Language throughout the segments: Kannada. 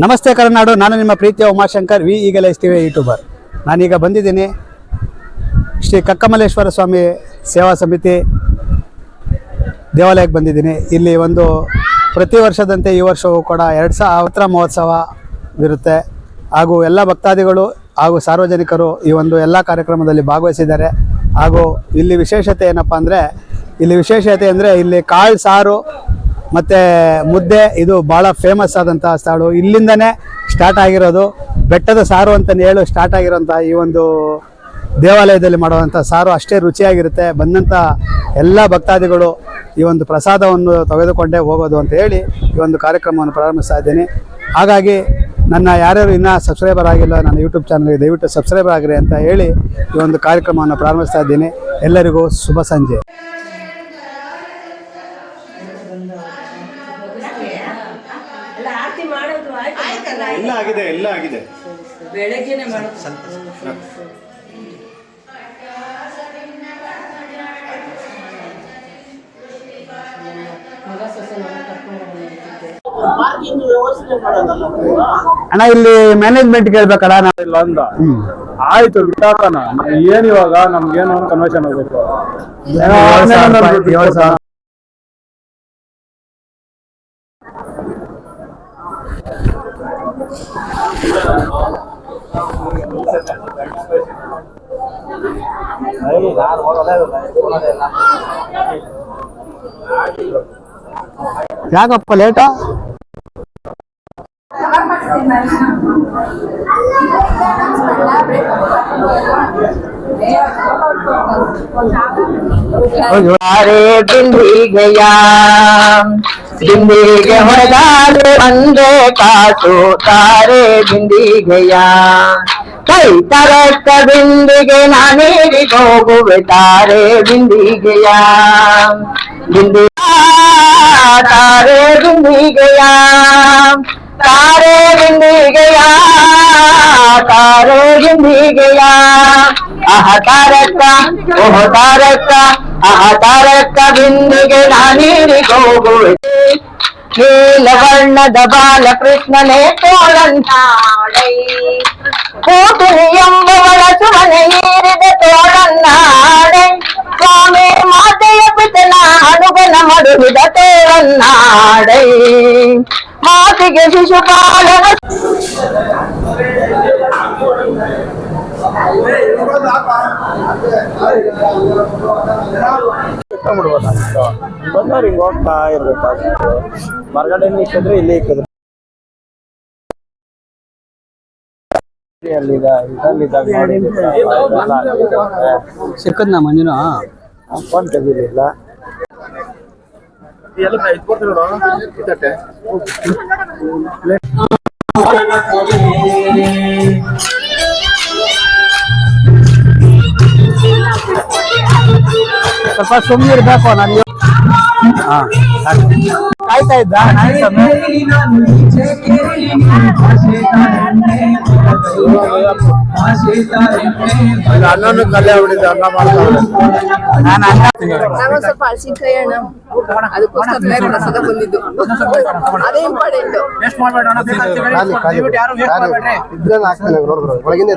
ನಮಸ್ತೆ ಕರುನಾಡು, ನಾನು ನಿಮ್ಮ ಪ್ರೀತಿಯ ಉಮಾಶಂಕರ್, ವಿ ಈಗಲೇ ಇಸ್ತೀವಿ ಯೂಟ್ಯೂಬರ್. ನಾನೀಗ ಬಂದಿದ್ದೀನಿ ಶ್ರೀ ಕಕ್ಕಮಲ್ಲೇಶ್ವರ ಸ್ವಾಮಿ ಸೇವಾ ಸಮಿತಿ ದೇವಾಲಯಕ್ಕೆ ಬಂದಿದ್ದೀನಿ. ಇಲ್ಲಿ ಒಂದು ಪ್ರತಿ ವರ್ಷದಂತೆ ಈ ವರ್ಷವೂ ಕೂಡ ಎರಡು ಸಾವಿರ ಮಹೋತ್ಸವವಿರುತ್ತೆ ಹಾಗೂ ಎಲ್ಲ ಭಕ್ತಾದಿಗಳು ಹಾಗೂ ಸಾರ್ವಜನಿಕರು ಈ ಒಂದು ಎಲ್ಲ ಕಾರ್ಯಕ್ರಮದಲ್ಲಿ ಭಾಗವಹಿಸಿದ್ದಾರೆ. ಹಾಗೂ ಇಲ್ಲಿ ವಿಶೇಷತೆ ಏನಪ್ಪ ಅಂದರೆ, ಇಲ್ಲಿ ವಿಶೇಷತೆ ಅಂದರೆ ಇಲ್ಲಿ ಕಾಳು ಸಾರು ಮತ್ತು ಮುದ್ದೆ, ಇದು ಭಾಳ ಫೇಮಸ್ ಆದಂಥ ಸ್ಥಳ ಇಲ್ಲಿಂದನೇ ಸ್ಟಾರ್ಟ್ ಆಗಿರೋದು. ಬೆಟ್ಟದ ಸಾರು ಅಂತಲೇ ಹೇಳು ಸ್ಟಾರ್ಟ್ ಆಗಿರೋಂಥ ಈ ಒಂದು ದೇವಾಲಯದಲ್ಲಿ ಮಾಡುವಂಥ ಸಾರು ಅಷ್ಟೇ ರುಚಿಯಾಗಿರುತ್ತೆ. ಬಂದಂಥ ಎಲ್ಲ ಭಕ್ತಾದಿಗಳು ಈ ಒಂದು ಪ್ರಸಾದವನ್ನು ತೆಗೆದುಕೊಂಡೇ ಹೋಗೋದು ಅಂತ ಹೇಳಿ ಈ ಒಂದು ಕಾರ್ಯಕ್ರಮವನ್ನು ಪ್ರಾರಂಭಿಸ್ತಾ ಇದ್ದೀನಿ. ಹಾಗಾಗಿ ನನ್ನ ಯಾರ್ಯಾರು ಇನ್ನೂ ಸಬ್ಸ್ಕ್ರೈಬರ್ ಆಗಿಲ್ಲ, ನನ್ನ ಯೂಟ್ಯೂಬ್ ಚಾನಲ್ಗೆ ದಯವಿಟ್ಟು ಸಬ್ಸ್ಕ್ರೈಬರ್ ಆಗಿರಿ ಅಂತ ಹೇಳಿ ಈ ಒಂದು ಕಾರ್ಯಕ್ರಮವನ್ನು ಪ್ರಾರಂಭಿಸ್ತಾ ಇದ್ದೀನಿ. ಎಲ್ಲರಿಗೂ ಶುಭ ಸಂಜೆ ಅಲ್ಲ ಆರತಿ ಮಾಡೋದು ಆಯ್ತಲ್ಲ ಎಲ್ಲ ಆಗಿದೆ ಎಲ್ಲ ಆಗಿದೆ. ಬೆಳಗ್ಗೆನೆ ಅಣ್ಣ ಇಲ್ಲಿ ಮ್ಯಾನೇಜ್ಮೆಂಟ್ ಕೇಳ್ಬೇಕಲ್ಲ ನಾವು ಇಲ್ಲ ಅಂದ ಆಯ್ತು ಬಿಟ್ಟಾಕಣ ಏನ್ ಇವಾಗ? ನಮ್ಗೇನು ಕನ್ವರ್ಷನ್ ಆಗ್ಬೇಕು ಏನೋ ಏಳು ಸಾವಿರ ಆನ್ಲೈನ್ ರೂಪಾಯಿ, ಅಲ್ಲಿ ಏಳು ಸಾವಿರ. फंदे काटो तो तारे बिंदी गया। कई तरस बिंद के नानी गो तारे बिंदी गया। बिंदी तारे बिंदी गया। तारे बिंदी गया, तारे बिंदी गया। आह तारका ओह तारका आह तारका बिंद के नानी गो நீலவர்ணத பாலகிருஷ்ணனே தோழந்தாளை கூட்டுனியம்பவள சுவனையீரித தோழந்தாளை சுவாமி மாதைய பித்தன அனுபன மடுவித தோழந்தாடை மாசிக சிசுபாலன தமிழ் ಬಂದವ್ರು ಹಿಂಗ್ ಹೋಗ್ತಾ ಇರ್ಬೇಕಾಗಿತ್ತು. ಹೊರಗಡೆ ಇಕ್ಕಿದ್ರೆ ಇಲ್ಲಿ ಇಕ್ಕಿದ್ರು ಸಿಕ್ಕದ್ನ ಮಂಜುನ? ಫೋನ್ ತೆಗಿಲಿಲ್ಲ. ಸ್ವಲ್ಪ ಸುಮ್ಮನೆ ಇರ್ಬೇಕು ನನಗೆ. ಕಾಯ್ತಾ ಇದ್ದ ಅನ್ನನು ಆಗ್ಬಿಟ್ಟಿದೆ ಅನ್ನ ಮಾಡ್ತಾವ್ರೆ. ನಾನು ಅನ್ನ ನಾವೊಂದ್ ಸ್ವಲ್ಪ ಹಸಿಕಾಯಿ ಅಣ್ಣ. ಅದಕ್ಕೋಸ್ಕರ ಬೇರೆ ರಸದ ಬಂದಿದ್ದು. ಅದೇ ಇಂಪಾರ್ಟೆಂಟ್ ಇದ್ರಲ್ಲಿ ಹಾಕ್ತಾನೆ ನೋಡಿದ್ರು. ಒಳಗಿಂದ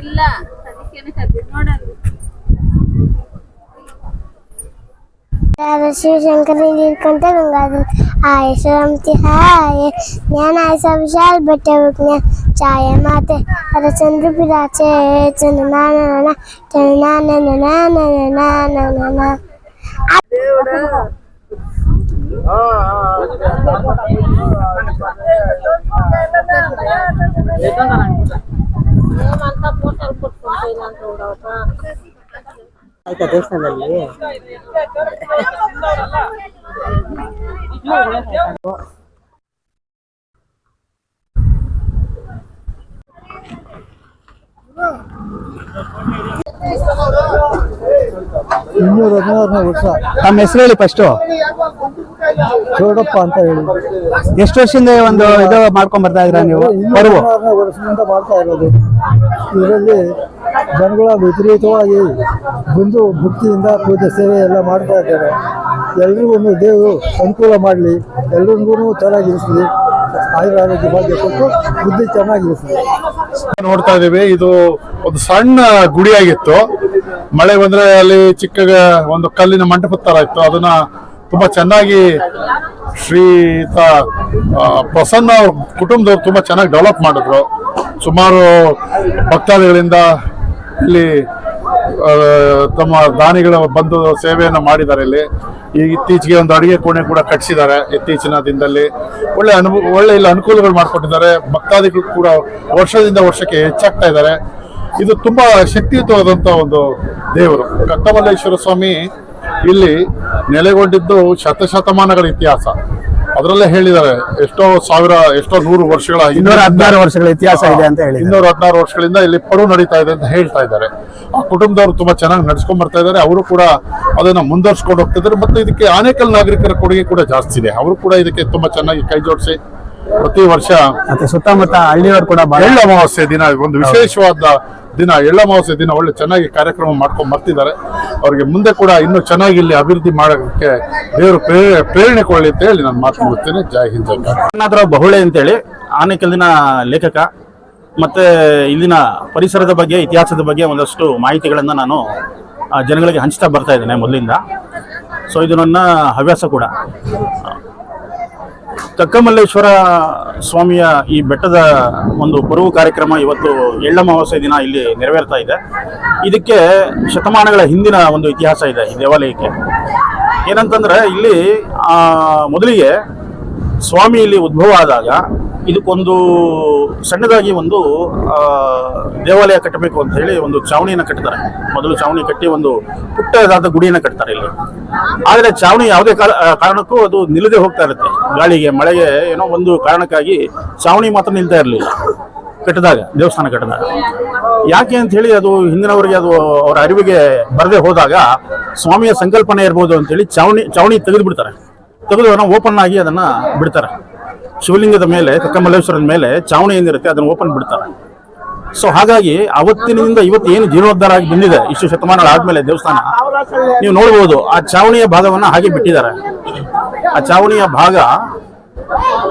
ಇಲ್ಲ. శివశంకర్ నీళ్ళకంటే కాదు ఆయేశ్వరంతి హాయే జ్ఞాన ఆయ విశాల్ బట్టే జ్ఞాన ఛాయ మాతే అరే చంద్రు పిరాచే చంద్ర నాన్న నాన్న నాన్న నాన్న నాన్న అయితే తెలుస్తుందండి ಇನ್ನೂರ ಹದಿನಾರನೇ ವರ್ಷ ತಮ್ಮ ಹೆಸರು ಹೇಳಿ ಫಸ್ಟು ಚೌಡಪ್ಪ ಅಂತ ಹೇಳಿ. ಎಷ್ಟು ವರ್ಷದಿಂದ ಒಂದು ಇದು ಮಾಡ್ಕೊಂಡ್ ಬರ್ತಾ ಇದ್ರ ನೀವು? ಬರುವ ಹದಿನಾರನೇ ವರ್ಷದಿಂದ ಮಾಡ್ತಾ ಇರೋದು. ಇದರಲ್ಲಿ ಜನಗಳ ವಿಪರೀತವಾಗಿ ಬಂದು ಭಕ್ತಿಯಿಂದ ಪೂಜೆ ಸೇವೆ ಎಲ್ಲ ಮಾಡ್ತಾ ಇದ್ದಾರೆ. ಎಲ್ರಿಗೂ ದೇವರು ಅನುಕೂಲ ಮಾಡಲಿ ಎಲ್ರಿಗೂ ಚೆನ್ನಾಗಿರಿಸಲಿ. ಆಯುರ್ವೇದ ಭಾಗ್ಯ ಕೊಟ್ಟು ಬುದ್ಧಿ ಚೆನ್ನಾಗಿರಿಸಲಿ. ನೋಡ್ತಾ ಇದೀವಿ ಇದು ಒಂದು ಸಣ್ಣ ಗುಡಿಯಾಗಿತ್ತು. ಮಳೆ ಬಂದ್ರೆ ಅಲ್ಲಿ ಚಿಕ್ಕ ಒಂದು ಕಲ್ಲಿನ ಮಂಟಪದ ತರ ಇತ್ತು. ಅದನ್ನ ತುಂಬಾ ಚೆನ್ನಾಗಿ ಶ್ರೀತ ಪ್ರಸನ್ನ ಅವ್ರ ಕುಟುಂಬದವ್ರು ತುಂಬಾ ಚೆನ್ನಾಗಿ ಡೆವಲಪ್ ಮಾಡಿದ್ರು. ಸುಮಾರು ಭಕ್ತಾದಿಗಳಿಂದ ಇಲ್ಲಿ ತಮ್ಮ ದಾನಿಗಳ ಬಂದು ಸೇವೆಯನ್ನು ಮಾಡಿದ್ದಾರೆ ಇಲ್ಲಿ. ಈ ಇತ್ತೀಚೆಗೆ ಒಂದು ಅಡುಗೆ ಕೋಣೆ ಕೂಡ ಕಟ್ಟಿಸಿದ್ದಾರೆ ಇತ್ತೀಚಿನ ದಿನದಲ್ಲಿ. ಒಳ್ಳೆ ಅನುಭವ, ಒಳ್ಳೆ ಇಲ್ಲಿ ಅನುಕೂಲಗಳು ಮಾಡಿಕೊಟ್ಟಿದ್ದಾರೆ. ಭಕ್ತಾದಿಗಳು ಕೂಡ ವರ್ಷದಿಂದ ವರ್ಷಕ್ಕೆ ಹೆಚ್ಚಾಗ್ತಾ ಇದ್ದಾರೆ. ಇದು ತುಂಬಾ ಶಕ್ತಿಯುತವಾದಂಥ ಒಂದು ದೇವರು. ಕಟ್ಟಮಲ್ಲೇಶ್ವರ ಸ್ವಾಮಿ ಇಲ್ಲಿ ನೆಲೆಗೊಂಡಿದ್ದು ಶತಶತಮಾನಗಳ ಇತಿಹಾಸ. ಅದರಲ್ಲೇ ಹೇಳಿದ್ದಾರೆ ಎಷ್ಟೋ ಸಾವಿರ ಎಷ್ಟೋ ನೂರು ವರ್ಷಗಳ ಇನ್ನೂರ ಹದಿನಾರು ವರ್ಷಗಳ ಇತಿಹಾಸ ಇದೆ ಅಂತ ಹೇಳಿ ಇನ್ನೂರ ಹದಿನಾರು ವರ್ಷಗಳಿಂದ ಇಲ್ಲಿ ಪರು ನಡೀತಾ ಇದೆ ಅಂತ ಹೇಳ್ತಾ ಇದ್ದಾರೆ. ಆ ಕುಟುಂಬದವರು ತುಂಬಾ ಚೆನ್ನಾಗಿ ನಡ್ಸ್ಕೊಂಡ್ ಬರ್ತಾ ಇದ್ದಾರೆ. ಅವರು ಕೂಡ ಅದನ್ನ ಮುಂದುವರ್ಸ್ಕೊಂಡು ಹೋಗ್ತಿದ್ದಾರೆ ಮತ್ತೆ ಇದಕ್ಕೆ ಆನೇಕಲ್ ನಾಗರಿಕರ ಕೊಡುಗೆ ಕೂಡ ಜಾಸ್ತಿ ಇದೆ. ಅವರು ಕೂಡ ಇದಕ್ಕೆ ತುಂಬಾ ಚೆನ್ನಾಗಿ ಕೈ ಜೋಡಿಸಿ ಪ್ರತಿ ವರ್ಷ ಮತ್ತೆ ಸುತ್ತಮುತ್ತ ಹಳ್ಳಿಯವರು ಕೂಡ ಬಹಳ ಅಮಾವಾಸ್ಯ ಅಮಾವಾಸ್ಯೆ ದಿನ ಒಂದು ವಿಶೇಷವಾದ ದಿನ ಎಳ್ಳಮಾವಾಸ್ಯ ದಿನ ಒಳ್ಳೆ ಚೆನ್ನಾಗಿ ಕಾರ್ಯಕ್ರಮ ಮಾಡ್ಕೊಂಡು ಬರ್ತಿದ್ದಾರೆ. ಅವರಿಗೆ ಮುಂದೆ ಕೂಡ ಇನ್ನೂ ಚೆನ್ನಾಗಿ ಇಲ್ಲಿ ಅಭಿವೃದ್ಧಿ ಮಾಡೋಕ್ಕೆ ದೇವರು ಪ್ರೇರಣೆ ಪ್ರೇರಣೆ ಕೊಡಲಿ ಅಂತ ಹೇಳಿ ನಾನು ಮಾತು ಮುಗಿಸ್ತೇನೆ. ಜೈ ಹಿಂದ್ ಜೈ ಬಹುಳೆ ಅಂತೇಳಿ ಆನೇಕಲ್ಲಿನ ಲೇಖಕ ಮತ್ತು ಇಲ್ಲಿನ ಪರಿಸರದ ಬಗ್ಗೆ, ಇತಿಹಾಸದ ಬಗ್ಗೆ ಒಂದಷ್ಟು ಮಾಹಿತಿಗಳನ್ನು ನಾನು ಜನಗಳಿಗೆ ಹಂಚ್ತಾ ಬರ್ತಾ ಇದ್ದೇನೆ ಮೊದಲಿಂದ. ಸೊ ಇದು ನನ್ನ ಹವ್ಯಾಸ ಕೂಡ. ಕಕ್ಕಮಲ್ಲೇಶ್ವರ ಸ್ವಾಮಿಯ ಈ ಬೆಟ್ಟದ ಒಂದು ಪರುವು ಕಾರ್ಯಕ್ರಮ ಇವತ್ತು ಎಳ್ಳಮಾವಾಸ್ಯ ದಿನ ಇಲ್ಲಿ ನೆರವೇರ್ತಾ ಇದೆ. ಇದಕ್ಕೆ ಶತಮಾನಗಳ ಹಿಂದಿನ ಒಂದು ಇತಿಹಾಸ ಇದೆ ಈ ದೇವಾಲಯಕ್ಕೆ. ಏನಂತಂದ್ರೆ ಇಲ್ಲಿ ಮೊದಲಿಗೆ ಸ್ವಾಮಿ ಇಲ್ಲಿ ಉದ್ಭವ ಆದಾಗ ಇದಕ್ಕೊಂದು ಸಣ್ಣದಾಗಿ ಒಂದು ದೇವಾಲಯ ಕಟ್ಟಬೇಕು ಅಂತ ಹೇಳಿ ಒಂದು ಚಾವಣಿಯನ್ನು ಕಟ್ತಾರೆ ಮೊದಲು ಚಾವಣಿ ಕಟ್ಟಿ ಒಂದು ಪುಟ್ಟದಾದ ಗುಡಿಯನ್ನು ಕಟ್ತಾರೆ ಇಲ್ಲಿ. ಆದರೆ ಚಾವಣಿ ಯಾವುದೇ ಕಾರಣಕ್ಕೂ ಅದು ನಿಲ್ಲದೆ ಹೋಗ್ತಾ ಇರುತ್ತೆ. ಗಾಳಿಗೆ, ಮಳೆಗೆ ಏನೋ ಒಂದು ಕಾರಣಕ್ಕಾಗಿ ಚಾವಣಿ ಮಾತ್ರ ನಿಲ್ತಾ ಇರಲಿಲ್ಲ. ಕಟ್ಟಿದಾಗ, ದೇವಸ್ಥಾನ ಕಟ್ಟಿದಾಗ. ಯಾಕೆ ಅಂತ ಹೇಳಿ ಅದು ಹಿಂದಿನವರಿಗೆ ಅದು ಅವರ ಅರಿವಿಗೆ ಬರದೆ ಹೋದಾಗ ಸ್ವಾಮಿಯ ಸಂಕಲ್ಪನೆ ಇರ್ಬೋದು ಅಂತೇಳಿ ಚಾವಣಿ ಚಾವಣಿ ತೆಗೆದು ಬಿಡ್ತಾರೆ ತೆಗೆದು ನಾವು ಓಪನ್ ಆಗಿ ಅದನ್ನು ಬಿಡ್ತಾರೆ. ಶಿವಲಿಂಗದ ಮೇಲೆ, ಕಕ್ಕಮಲ್ಲೇಶ್ವರನ ಮೇಲೆ ಚಾವಣಿ ಏನಿರುತ್ತೆ, ಅದನ್ನು ಓಪನ್ ಬಿಡ್ತಾರೆ. ಸೊ ಹಾಗಾಗಿ ಅವತ್ತಿನಿಂದ ಇವತ್ತು ಏನು ಜೀರ್ಣೋದ್ಧಾರ ಆಗಿ ಬಂದಿದೆ, ಇಷ್ಟು ಶತಮಾನಗಳಾದ್ಮೇಲೆ ದೇವಸ್ಥಾನ, ನೀವು ನೋಡ್ಬೋದು, ಆ ಚಾವಣಿಯ ಭಾಗವನ್ನ ಹಾಗೆ ಬಿಟ್ಟಿದ್ದಾರೆ. ಆ ಚಾವಣಿಯ ಭಾಗ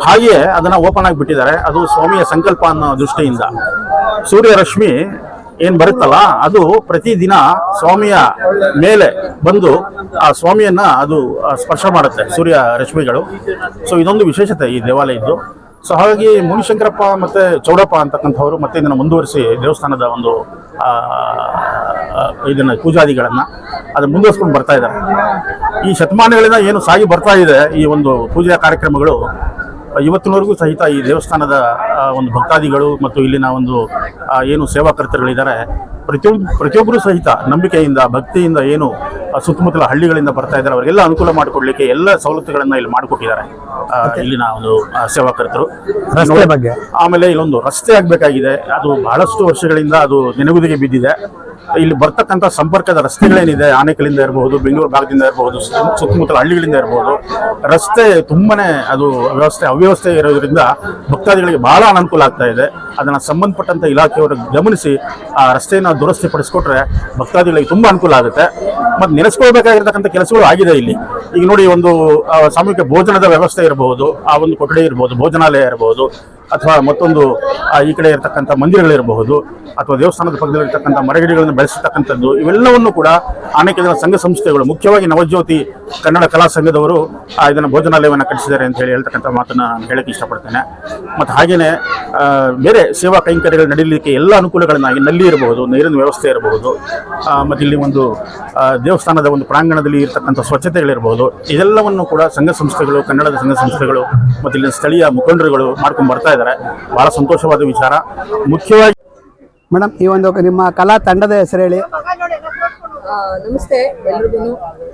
ಹಾಗೆಯೇ ಅದನ್ನ ಓಪನ್ ಆಗಿ ಬಿಟ್ಟಿದ್ದಾರೆ. ಅದು ಸ್ವಾಮಿಯ ಸಂಕಲ್ಪ ಅನ್ನೋ ದೃಷ್ಟಿಯಿಂದ. ಸೂರ್ಯ ರಶ್ಮಿ ಏನ್ ಬರುತ್ತಲ್ಲ, ಅದು ಪ್ರತಿದಿನ ಸ್ವಾಮಿಯ ಮೇಲೆ ಬಂದು ಆ ಸ್ವಾಮಿಯನ್ನ ಅದು ಸ್ಪರ್ಶ ಮಾಡುತ್ತೆ ಸೂರ್ಯ ರಶ್ಮಿಗಳು. ಸೊ ಇದೊಂದು ವಿಶೇಷತೆ ಈ ದೇವಾಲಯದ್ದು. ಸೊ ಹಾಗಾಗಿ ಮುನಿಶಂಕರಪ್ಪ ಮತ್ತೆ ಚೌಡಪ್ಪ ಅಂತಕ್ಕಂಥವ್ರು ಮತ್ತೆ ಇದನ್ನು ಮುಂದುವರಿಸಿ ದೇವಸ್ಥಾನದ ಒಂದು ಇದನ್ನ ಪೂಜಾದಿಗಳನ್ನ ಅದನ್ನ ಮುಂದುವರಿಸ್ಕೊಂಡು ಬರ್ತಾ ಇದ್ದಾರೆ. ಈ ಶತಮಾನಗಳಿಂದ ಏನು ಸಾಗಿ ಬರ್ತಾ ಇದೆ ಈ ಒಂದು ಪೂಜಾ ಕಾರ್ಯಕ್ರಮಗಳು ಇವತ್ತಿನವರೆಗೂ ಸಹಿತ ಈ ದೇವಸ್ಥಾನದ ಒಂದು ಭಕ್ತಾದಿಗಳು ಮತ್ತು ಇಲ್ಲಿನ ಒಂದು ಏನು ಸೇವಾಕರ್ತರುಗಳಿದ್ದಾರೆ ಪ್ರತಿಯೊಬ್ಬ ಪ್ರತಿಯೊಬ್ಬರು ಸಹಿತ ನಂಬಿಕೆಯಿಂದ ಭಕ್ತಿಯಿಂದ ಏನು ಸುತ್ತಮುತ್ತಲ ಹಳ್ಳಿಗಳಿಂದ ಬರ್ತಾ ಇದ್ದಾರೆ ಅವರಿಗೆಲ್ಲ ಅನುಕೂಲ ಮಾಡಿಕೊಡ್ಲಿಕ್ಕೆ ಎಲ್ಲ ಸವಲತ್ತುಗಳನ್ನ ಇಲ್ಲಿ ಮಾಡಿಕೊಟ್ಟಿದ್ದಾರೆ ಇಲ್ಲಿನ ಒಂದು ಸೇವಾಕರ್ತರು. ಬಗ್ಗೆ. ಆಮೇಲೆ ಇಲ್ಲೊಂದು ರಸ್ತೆ ಆಗಬೇಕಾಗಿದೆ ಅದು ಬಹಳಷ್ಟು ವರ್ಷಗಳಿಂದ ಅದು ನೆನೆಗುದಿಗೆ ಬಿದ್ದಿದೆ. ಇಲ್ಲಿ ಬರ್ತಕ್ಕಂಥ ಸಂಪರ್ಕದ ರಸ್ತೆಗಳೇನಿದೆ ಆನೆಕಲಿಂದ ಇರಬಹುದು ಬೆಂಗಳೂರು ಭಾಗದಿಂದ ಇರಬಹುದು ಸುತ್ತ- ಸುತ್ತಮುತ್ತಲ ಹಳ್ಳಿಗಳಿಂದ ಇರಬಹುದು ರಸ್ತೆ ತುಂಬಾನೇ ಅದು ವ್ಯವಸ್ಥೆ, ಅವ್ಯವಸ್ಥೆ ಇರೋದ್ರಿಂದ ಭಕ್ತಾದಿಗಳಿಗೆ ಬಹಳ ಅನಾನುಕೂಲ ಆಗ್ತಾ ಇದೆ. ಅದನ್ನು ಸಂಬಂಧಪಟ್ಟಂತ ಇಲಾಖೆಯವರು ಗಮನಿಸಿ ಆ ರಸ್ತೆಯನ್ನು ದುರಸ್ತಿ ಪಡಿಸ್ಕೊಟ್ರೆ ಭಕ್ತಾದಿಗಳಿಗೆ ತುಂಬ ಅನುಕೂಲ ಆಗುತ್ತೆ. ಮತ್ತು ನೆನೆಸ್ಕೊಳ್ಬೇಕಾಗಿರ್ತಕ್ಕಂಥ ಕೆಲಸಗಳು ಆಗಿದೆ ಇಲ್ಲಿ. ಈಗ ನೋಡಿ ಒಂದು ಸಾಮೂಹಿಕ ಭೋಜನದ ವ್ಯವಸ್ಥೆ ಇರಬಹುದು ಆ ಒಂದು ಕೊಠಡಿ ಇರಬಹುದು ಭೋಜನಾಲಯ ಇರಬಹುದು ಅಥವಾ ಮತ್ತೊಂದು ಈ ಕಡೆ ಇರತಕ್ಕಂಥ ಮಂದಿರಗಳಿರಬಹುದು, ಅಥವಾ ದೇವಸ್ಥಾನದ ಪಕ್ಕದಲ್ಲಿರ್ತಕ್ಕಂಥ ಮರಗಿಡಗಳನ್ನು ಬೆಳೆಸತಕ್ಕಂಥದ್ದು ಇವೆಲ್ಲವನ್ನು ಕೂಡ ಅನೇಕ ಜನ ಸಂಘ ಸಂಸ್ಥೆಗಳು, ಮುಖ್ಯವಾಗಿ ನವಜ್ಯೋತಿ ಕನ್ನಡ ಕಲಾ ಸಂಘದವರು ಇದನ್ನು ಭೋಜನಾಲಯವನ್ನು ಕಟ್ಟಿಸಿದ್ದಾರೆ ಅಂತ ಹೇಳಿ ಹೇಳ್ತಕ್ಕಂಥ ಮಾತನ್ನು ನಾನು ಹೇಳಕ್ಕೆ ಇಷ್ಟಪಡ್ತೇನೆ. ಮತ್ತು ಹಾಗೆಯೇ ಬೇರೆ ಸೇವಾ ಕೈಂಕರ್ಯಗಳು ನಡೀಲಿಕ್ಕೆ ಎಲ್ಲ ಅನುಕೂಲಗಳನ್ನಾಗಿ ನಲ್ಲಿ ಇರಬಹುದು, ನೀರಿನ ವ್ಯವಸ್ಥೆ ಇರಬಹುದು ಮತ್ತು ಇಲ್ಲಿ ಒಂದು ದೇವಸ್ಥಾನದ ಒಂದು ಪ್ರಾಂಗಣದಲ್ಲಿ ಇರತಕ್ಕಂಥ ಸ್ವಚ್ಛತೆಗಳಿರಬಹುದು, ಇದೆಲ್ಲವನ್ನು ಕೂಡ ಸಂಘ ಸಂಸ್ಥೆಗಳು, ಕನ್ನಡದ ಸಂಘ ಸಂಸ್ಥೆಗಳು, ಮತ್ತು ಇಲ್ಲಿನ ಸ್ಥಳೀಯ ಮುಖಂಡರುಗಳು ಮಾಡ್ಕೊಂಡು ಬರ್ತಾ ಇದ್ದಾರೆ. ಬಹಳ ಸಂತೋಷವಾದ ವಿಚಾರ. ಮುಖ್ಯವಾಗಿ ಮೇಡಮ್ ಈ ಒಂದು ನಿಮ್ಮ ಕಲಾ ತಂಡದ ಹೆಸರು ಹೇಳಿ. ಆ, ನಮಸ್ತೆ ಎಲ್ರಿಗೂ.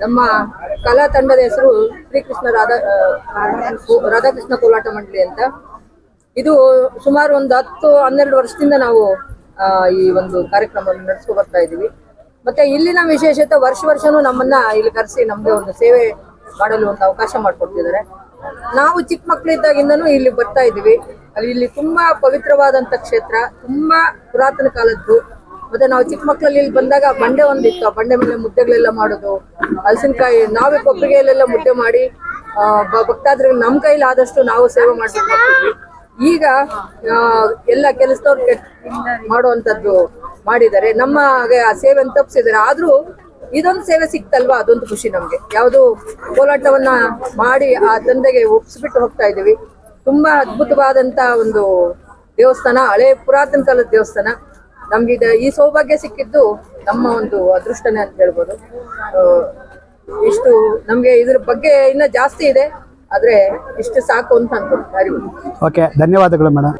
ನಮ್ಮ ಕಲಾ ತಂಡದ ಹೆಸರು ಶ್ರೀಕೃಷ್ಣ ರಾಧಾ ರಾಧಾಕೃಷ್ಣ ಕೋಲಾಟ ಮಂಡಳಿ ಅಂತ. ಇದು ಸುಮಾರು ಒಂದು ಹತ್ತು ಹನ್ನೆರಡು ವರ್ಷದಿಂದ ನಾವು ಆ, ಈ ಒಂದು ಕಾರ್ಯಕ್ರಮವನ್ನು ನಡೆಸ್ಕೊ ಬರ್ತಾ ಇದ್ದೀವಿ. ಮತ್ತೆ ಇಲ್ಲಿನ ವಿಶೇಷತೆ ವರ್ಷ ವರ್ಷನೂ ನಮ್ಮನ್ನ ಇಲ್ಲಿ ಕರೆಸಿ ನಮ್ಗೆ ಒಂದು ಸೇವೆ ಮಾಡಲು ಒಂದು ಅವಕಾಶ ಮಾಡಿಕೊಡ್ತಿದ್ದಾರೆ. ನಾವು ಚಿಕ್ಕ ಮಕ್ಕಳಿದ್ದಾಗಿಂದನೂ ಇಲ್ಲಿ ಬರ್ತಾ ಇದ್ದೀವಿ. ಅಲ್ಲಿ ಇಲ್ಲಿ ತುಂಬಾ ಪವಿತ್ರವಾದಂತ ಕ್ಷೇತ್ರ ತುಂಬಾ ಪುರಾತನ ಕಾಲದ್ದು. ಮತ್ತೆ ನಾವು ಚಿಕ್ಕ ಮಕ್ಕಳಲ್ಲಿ ಇಲ್ಲಿ ಬಂದಾಗ ಬಂಡೆ ಒಂದಿತ್ತು. ಆ ಬಂಡೆ ಮೇಲೆ ಮುದ್ದೆಗಳೆಲ್ಲ ಮಾಡೋದು. ಹಲಸಿನಕಾಯಿ ನಾವೇ ಕೊಬ್ಬರಿಗೆಯಲ್ಲೆಲ್ಲ ಮುದ್ದೆ ಮಾಡಿ ಆ, ಭಕ್ತಾದ್ರ್ ನಮ್ ಕೈಲಿ ಆದಷ್ಟು ನಾವು ಸೇವೆ ಹೋಗ್ತಿದ್ವಿ. ಈಗ ಎಲ್ಲ ಕೆಲಸದವ್ರು ಮಾಡುವಂತದ್ದು ಮಾಡಿದ್ದಾರೆ. ನಮ್ಮ ಸೇವೆ ಆ ತಪ್ಪಿಸಿದ್ದಾರೆ. ಆದ್ರೂ ಇದೊಂದು ಸೇವೆ ಸಿಕ್ತಲ್ವಾ? ಅದೊಂದು ಖುಷಿ ನಮ್ಗೆ. ಯಾವುದು ಕೋಲಾಟವನ್ನ ಮಾಡಿ ಆ ತಂದೆಗೆ ಒಪ್ಪಿಸ್ಬಿಟ್ಟು ಹೋಗ್ತಾ ಇದೀವಿ ತುಂಬಾ ಅದ್ಭುತವಾದಂತ ಒಂದು ದೇವಸ್ಥಾನ, ಹಳೆ ಪುರಾತನ ಕಾಲದ ದೇವಸ್ಥಾನ. ನಮ್ಗೆ ಈ ಸೌಭಾಗ್ಯ ಸಿಕ್ಕಿದ್ದು ನಮ್ಮ ಒಂದು ಅದೃಷ್ಟನೇ ಅಂತ ಹೇಳ್ಬೋದು. ಇಷ್ಟು ನಮ್ಗೆ ಇದ್ರ ಬಗ್ಗೆ ಇನ್ನ ಜಾಸ್ತಿ ಇದೆ, ಆದ್ರೆ ಇಷ್ಟು ಸಾಕು ಅಂತ ಅನ್ಕೊಂಡು ಓಕೆ, ಧನ್ಯವಾದಗಳು ಮೇಡಮ್